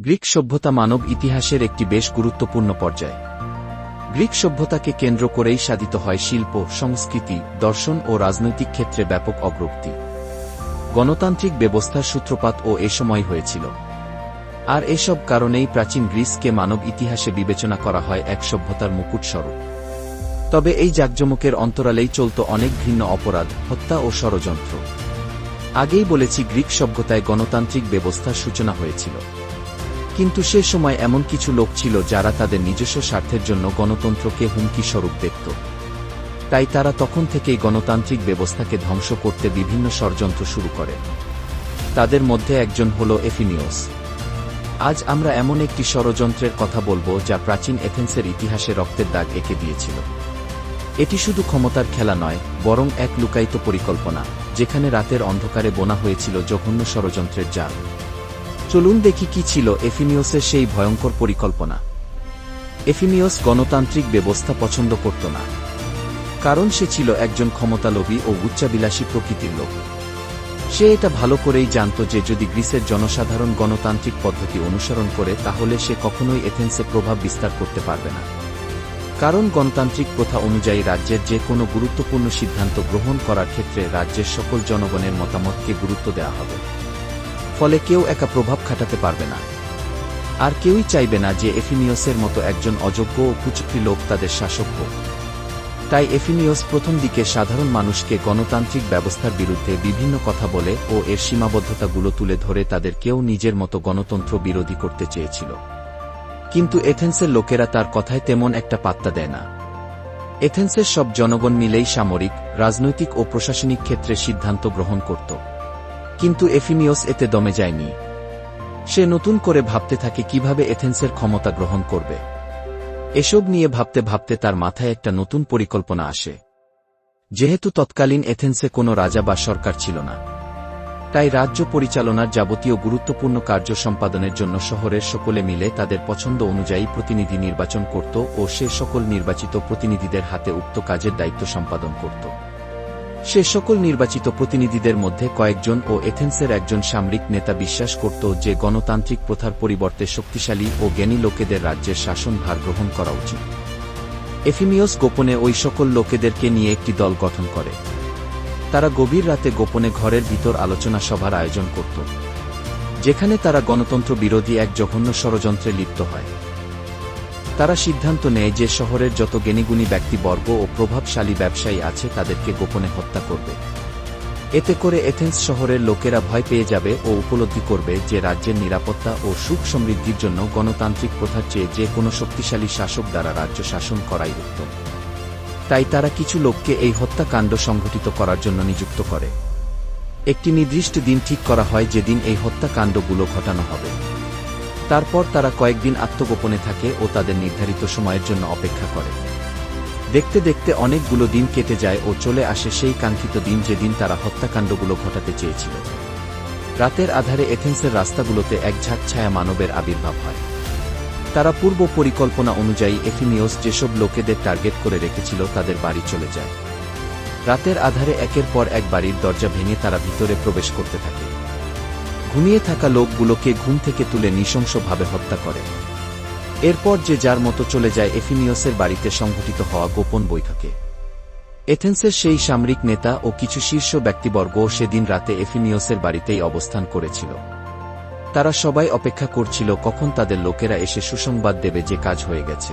Greek সভ্যতা মানব ইতিহাসের একটি বেশ গুরুত্বপূর্ণ পর্যায়। গ্রিক সভ্যতাকে কেন্দ্র করেই সাধিত হয় শিল্প, সংস্কৃতি, দর্শন ও রাজনৈতিক ক্ষেত্রে ব্যাপক অগ্রগতি। গণতান্ত্রিক ব্যবস্থার সূত্রপাত ও এ সময় হয়েছিল। আর এসব কারণেই প্রাচীন গ্রিসকে মানব ইতিহাসে বিবেচনা করা হয় এক সভ্যতার মুকুট স্বরূপ। তবে এই জাকজমকের অন্তরালেই চলত অনেক ভিন্ন অপরাধ, হত্যা ও ষড়যন্ত্র। আগেই বলেছি গ্রিক সভ্যতায় গণতান্ত্রিক ব্যবস্থার সূচনা হয়েছিল। কিন্তু সে সময় এমন কিছু লোক ছিল যারা তাদের নিজস্ব স্বার্থের জন্য গণতন্ত্রকে হুমকি স্বরূপ দেখত। তাই তারা তখন থেকেই গণতান্ত্রিক ব্যবস্থাকে ধ্বংস করতে বিভিন্ন ষড়যন্ত্র শুরু করে। তাদের মধ্যে একজন হল এফিনিওস আজ আমরা এমন একটি ষড়যন্ত্রের কথা বলব যা প্রাচীন এথেন্সের ইতিহাসে রক্তের দাগ এঁকে দিয়েছিল। এটি শুধু ক্ষমতার খেলা নয়, বরং এক লুকায়িত পরিকল্পনা, যেখানে রাতের অন্ধকারে বোনা হয়েছিল জঘন্য ষড়যন্ত্রের জাল। চলুন দেখি কি ছিল এফিনিওসের সেই ভয়ঙ্কর পরিকল্পনা। এফিনিওস গণতান্ত্রিক ব্যবস্থা পছন্দ করত না। কারণ সে ছিল একজন ক্ষমতালোভী ও উচ্চাবিলাসী প্রকৃতির লোক। সে এটা ভালো করেই জানত যে যদি গ্রিসের জনসাধারণ গণতান্ত্রিক পদ্ধতি অনুসরণ করে, তাহলে সে কখনোই এথেন্সে প্রভাব বিস্তার করতে পারবে না। কারণ গণতান্ত্রিক প্রথা অনুযায়ী রাজ্যের যে কোনো গুরুত্বপূর্ণ সিদ্ধান্ত গ্রহণ করার ক্ষেত্রে রাজ্যের সকল জনগণের মতামতকে গুরুত্ব দেওয়া হবে। ফলে কেউ একা প্রভাব খাটাতে পারবে না। আর কেউই চাইবে না যে এফিনিয়সের মতো একজন অযোগ্য ও কুচক্রি লোক তাদের শাসক হোক। তাই এফিনিয়স প্রথম দিকে সাধারণ মানুষকে গণতান্ত্রিক ব্যবস্থার বিরুদ্ধে বিভিন্ন কথা বলে ও এর সীমাবদ্ধতাগুলো তুলে ধরে তাদের কেউ নিজের মতো গণতন্ত্র বিরোধী করতে চেয়েছিল। কিন্তু এথেন্সের লোকেরা তার কথায় তেমন একটা পাত্তা দেয় না। এথেন্সের সব জনগণ মিলেই সামরিক, রাজনৈতিক ও প্রশাসনিক ক্ষেত্রে সিদ্ধান্ত গ্রহণ করত। কিন্তু এফিমিওস এতে দমে যায়নি। সে নতুন করে ভাবতে থাকে কীভাবে এথেন্সের ক্ষমতা গ্রহণ করবে। এসব নিয়ে ভাবতে ভাবতে তার মাথায় একটা নতুন পরিকল্পনা আসে। যেহেতু তৎকালীন এথেন্সে কোনো রাজা বা সরকার ছিল না, তাই রাজ্য পরিচালনার যাবতীয় গুরুত্বপূর্ণ কার্য সম্পাদনের জন্য শহরের সকলে মিলে তাদের পছন্দ অনুযায়ী প্রতিনিধি নির্বাচন করত ও সে সকল নির্বাচিত প্রতিনিধিদের হাতে উক্ত কাজের দায়িত্ব সম্পাদন করত। সে সকল নির্বাচিত প্রতিনিধিদের মধ্যে কয়েকজন ও এথেন্সের একজন সামরিক নেতা বিশ্বাস করত যে গণতান্ত্রিক প্রথার পরিবর্তে শক্তিশালী ও জ্ঞানী লোকেদের রাজ্যের শাসন ভার গ্রহণ করা উচিত। এফিমিওস গোপনে ওই সকল লোকেদেরকে নিয়ে একটি দল গঠন করে। তারা গভীর রাতে গোপনে ঘরের ভিতর আলোচনা সভার আয়োজন করত। যেখানে তারা গণতন্ত্র বিরোধী এক জঘন্য ষড়যন্ত্রে লিপ্ত হয়। তারা সিদ্ধান্ত নেয় যে শহরের যত জ্ঞানীগুণী ব্যক্তিবর্গ ও প্রভাবশালী ব্যবসায়ী আছে তাদেরকে গোপনে হত্যা করবে। এতে করে এথেন্স শহরের লোকেরা ভয় পেয়ে যাবে ও উপলব্ধি করবে যে রাজ্যের নিরাপত্তা ও সুখ সমৃদ্ধির জন্য গণতান্ত্রিক প্রথার চেয়ে যে কোনো শক্তিশালী শাসক দ্বারা রাজ্য শাসন করাই উত্তম। তাই তারা কিছু লোককে এই হত্যাকাণ্ড সংঘটিত করার জন্য নিযুক্ত করে। একটি নির্দিষ্ট দিন ঠিক করা হয় যেদিন এই হত্যাকাণ্ডগুলো ঘটানো হবে। তারপর তারা কয়েকদিন আত্মগোপনে থাকে ও তাদের নির্ধারিত সময়ের জন্য অপেক্ষা করে। দেখতে দেখতে অনেকগুলো দিন কেটে যায় ও চলে আসে সেই কাঙ্ক্ষিত দিন যেদিন তারা হত্যাকাণ্ডগুলো ঘটাতে চেয়েছিল। রাতের আধারে এথেন্সের রাস্তাগুলোতে এক ঝাঁকছায়া মানবের আবির্ভাব হয়। তারা পূর্ব পরিকল্পনা অনুযায়ী এফিনিওস যেসব লোকেদের টার্গেট করে রেখেছিল তাদের বাড়ি চলে যায়। রাতের আধারে একের পর এক বাড়ির দরজা ভেঙে তারা ভিতরে প্রবেশ করতে থাকে। ঘুমিয়ে থাকা লোকগুলোকে ঘুম থেকে তুলে নৃশংসভাবে হত্যা করে। এরপর যে যার মতো চলে যায় এফিনিওসের বাড়িতে সংঘটিত হওয়া গোপন বৈঠকে। এথেন্সের সেই সামরিক নেতা ও কিছু শীর্ষ ব্যক্তিবর্গ সেদিন রাতে এফিনিয়সের বাড়িতেই অবস্থান করেছিল। তারা সবাই অপেক্ষা করছিল কখন তাদের লোকেরা এসে সুসংবাদ দেবে যে কাজ হয়ে গেছে।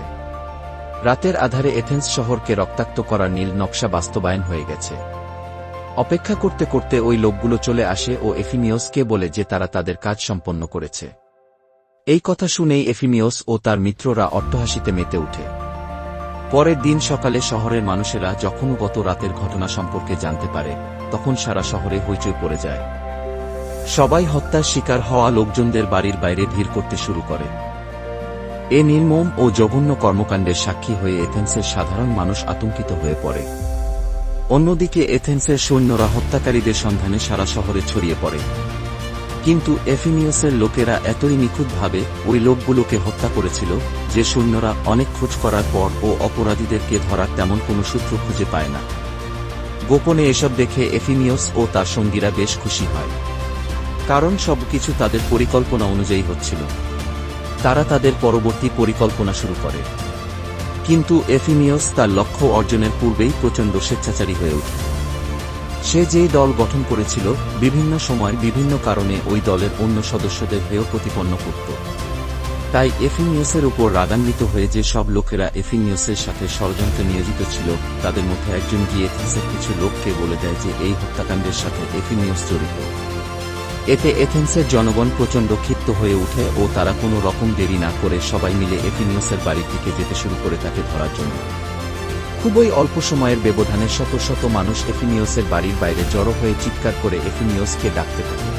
রাতের আধারে এথেন্স শহরকে রক্তাক্ত করার নীল নকশা বাস্তবায়ন হয়ে গেছে। অপেক্ষা করতে করতে ওই লোকগুলো চলে আসে ও এফিনিওসকে বলে যে তারা তাদের কাজ সম্পন্ন করেছে। এই কথা শুনেই এফিনিওস ও তার মিত্ররা অট্টহাসিতে মেতে উঠে পরের দিন সকালে শহরের মানুষেরা যখন গত রাতের ঘটনা সম্পর্কে জানতে পারে, তখন সারা শহরে হইচই পড়ে যায়। সবাই হত্যার শিকার হওয়া লোকজনদের বাড়ির বাইরে ভিড় করতে শুরু করে। এ নির্মম ও জঘন্য কর্মকাণ্ডের সাক্ষী হয়ে এথেন্সের সাধারণ মানুষ আতঙ্কিত হয়ে পড়ে। অন্যদিকে এথেন্সের সৈন্যরা হত্যাকারীদের সন্ধানে সারা শহরে ছড়িয়ে পড়ে। কিন্তু এফিনিয়াসের লোকেরা এতই নিখুঁতভাবে ওই লোকগুলোকে হত্যা করেছিল যে সৈন্যরা অনেক খোঁজ করার পর ও অপরাধীদেরকে ধরার তেমন কোনো সূত্র খুঁজে পায় না। গোপনে এসব দেখে এফিনিয়স ও তার সঙ্গীরা বেশ খুশি হয়। কারণ সবকিছু তাদের পরিকল্পনা অনুযায়ী হচ্ছিল। তারা তাদের পরবর্তী পরিকল্পনা শুরু করে। কিন্তু এফিমিয়স তার লক্ষ্য অর্জনের পূর্বেই প্রচণ্ড স্বেচ্ছাচারী হয়ে ওঠে। সে যেই দল গঠন করেছিল, বিভিন্ন সময় বিভিন্ন কারণে ওই দলের অন্য সদস্যদের হেয় প্রতিপন্ন করত। তাই এফিনিয়সের উপর রাগান্বিত হয়ে যে সব লোকেরা এফিনিয়সের সাথে ষড়যন্ত্রে নিয়োজিত ছিল, তাদের মধ্যে একজন গিয়ে কিছু লোককে বলে দেয় যে, এই হত্যাকাণ্ডের সাথে এফিনিয়স জড়িত। এতে এথেন্সের জনগণ প্রচণ্ড ক্ষিপ্ত হয়ে ওঠে ও তারা কোনো রকম দেরি না করে সবাই মিলে এফিনিয়াসের বাড়ির দিকে যেতে শুরু করে তাকে ধরার জন্য। খুবই অল্প সময়ের ব্যবধানে শত শত মানুষ এফিনিয়সের বাড়ির বাইরে জড়ো হয়ে চিৎকার করে এফিনিয়সকে ডাকতে থাকে।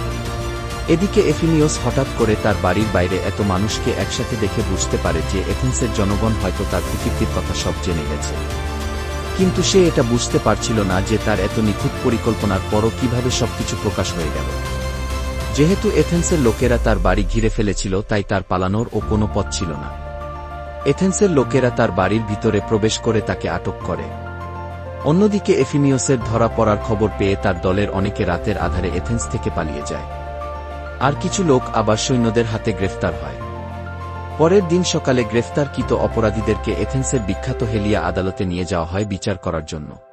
এদিকে এফিনিয়স হঠাৎ করে তার বাড়ির বাইরে এত মানুষকে একসাথে দেখে বুঝতে পারে যে এথেন্সের জনগণ হয়তো তার প্রকৃতির কথা সব জেনে গেছে। কিন্তু সে এটা বুঝতে পারছিল না যে তার এত নিখুঁত পরিকল্পনার পরও কীভাবে সবকিছু প্রকাশ হয়ে গেল। যেহেতু এথেন্সের লোকেরা তার বাড়ি ঘিরে ফেলেছিল, তাই তার পালানোর ও কোনো পথ ছিল না। এথেন্সের লোকেরা তার বাড়ির ভিতরে প্রবেশ করে তাকে আটক করে। অন্যদিকে এফিনিয়সের ধরা পড়ার খবর পেয়ে তার দলের অনেকে রাতের আধারে এথেন্স থেকে পালিয়ে যায়। আর কিছু লোক আবার সৈন্যদের হাতে গ্রেফতার হয়। পরের দিন সকালে গ্রেফতারকৃত অপরাধীদেরকে এথেন্সের বিখ্যাত হেলিয়া আদালতে নিয়ে যাওয়া হয় বিচার করার জন্য।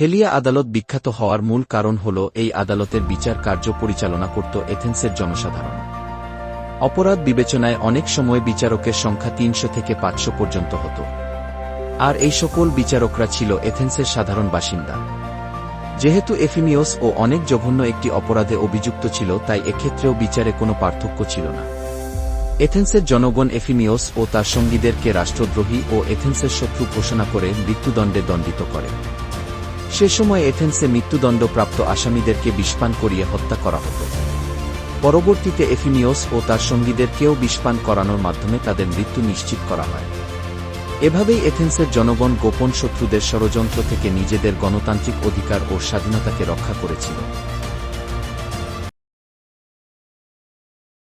হেলিয়া আদালত বিখ্যাত হওয়ার মূল কারণ হল এই আদালতের বিচার কার্য পরিচালনা করত এথেন্সের জনসাধারণ। অপরাধ বিবেচনায় অনেক সময় বিচারকের সংখ্যা তিনশো থেকে পাঁচশো পর্যন্ত হতো। আর এই সকল বিচারকরা ছিল এথেন্সের সাধারণ বাসিন্দা। যেহেতু এফিমিওস ও অনেক জঘন্য একটি অপরাধে অভিযুক্ত ছিল, তাই এক্ষেত্রেও বিচারে কোনো পার্থক্য ছিল না। এথেন্সের জনগণ এফিমিওস ও তার সঙ্গীদেরকে রাষ্ট্রদ্রোহী ও এথেন্সের শত্রু ঘোষণা করে মৃত্যুদণ্ডে দণ্ডিত করে। সে সময় এথেন্সে মৃত্যুদণ্ডপ্রাপ্ত আসামিদেরকে বিষপান করিয়ে হত্যা করা হতো। পরবর্তীতে এফিমিওস ও তার সঙ্গীদেরকেও বিষপান করানোর মাধ্যমে তাদের মৃত্যু নিশ্চিত করা হয়। এভাবেই এথেন্সের জনগণ গোপন শত্রুদের ষড়যন্ত্র থেকে নিজেদের গণতান্ত্রিক অধিকার ও স্বাধীনতাকে রক্ষা করেছিল।